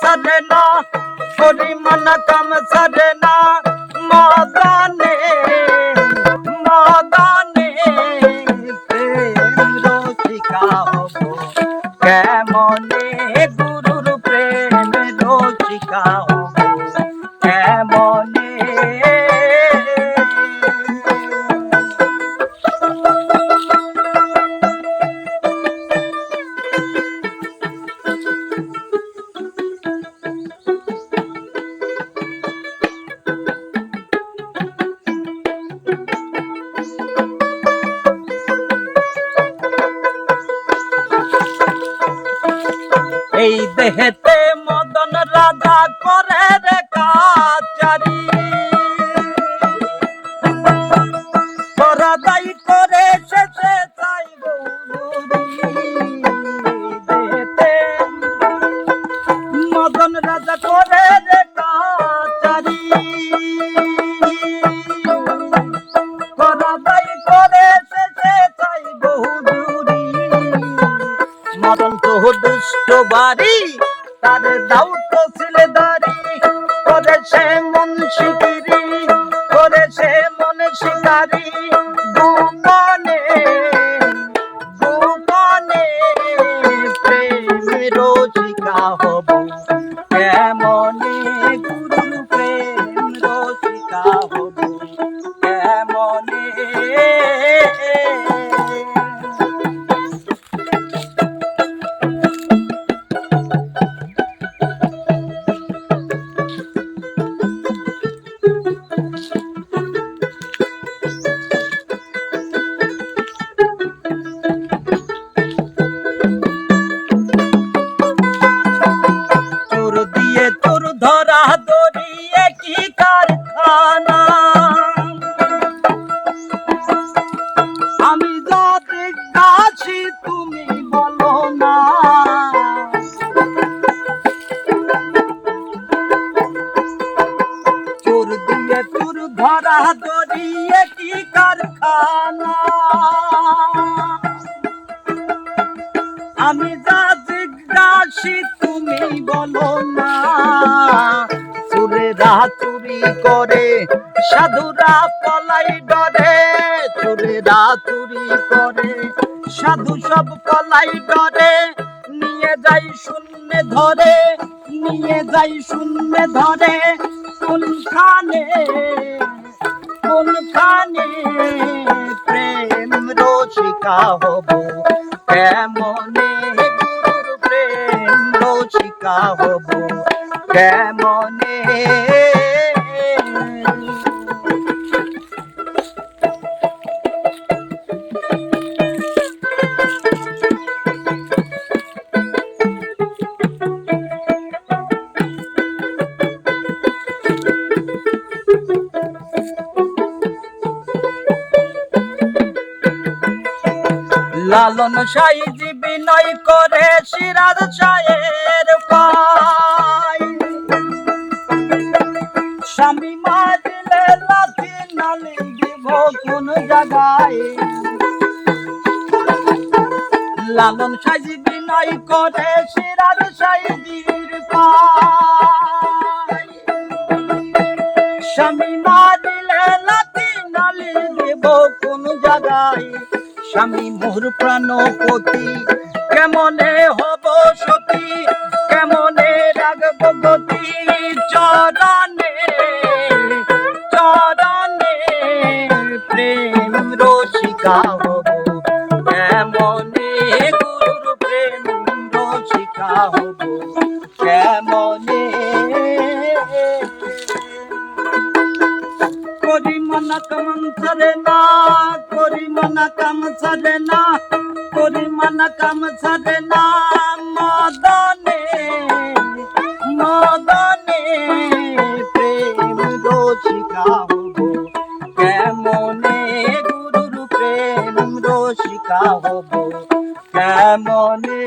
সারে না করি মনা কাম সারে না। মদানে মদানে প্রেম রসিকা হব। কেমনে এই দেহেতে মদন রাজা করে রে কাচারি। পরাদাই করে শেষে চাই দেহেতে মদন রাজা করে দুষ্ট বাড়ি, তার দাও তো ছিলে দাড়ি। করে সে মন শিকিরি করে সে মন শিকারি। গোপনে গোপনে প্রেমের শিকা হব। কেমনে গুরু ধরা দড়িয়ে কি কারখানা? আমি যা জিজ্ঞাসি তুমি বলো না। চুরেরা চুরি করে, সাধুরা পলাই ডরে। চুরেরা চুরি করে, সাধু সব পলাই ডরে। নিয়ে যাই শূন্য ধরে, নিয়ে যাই শূন্য ধরে কোনখানে কোনখানে প্রেম রসিকা হব? কেমনে প্রেম রসিকা হব? কেমনে লালন সাইজি বিনয় করে সিরাজ সায়ের পাই। স্বামী মারিলে লাথি নালি দিব কোন জায়গায়। লালন সাইজি বিনয় করে সিরাজ সাইজির পাই। স্বামী মারিলে লাথি নালি দেব কোন জায়গায়। স্বামী, মোর প্রাণপতি। কেমনে হব সতী? কেমনে রাগব গতি? চরণে চরণে প্রেম রসিকা হব। কেমনে গুরুর প্রেম রসিকা হব? কেমনে মনা কাম ছাড়ে না, করি মনা কাম ছাড়ে না, করি মনা কাম ছাড়ে না, মদনে মদনে প্রেম রসিকা হব। কেমনে প্রেম রসিকা হব? কেমনে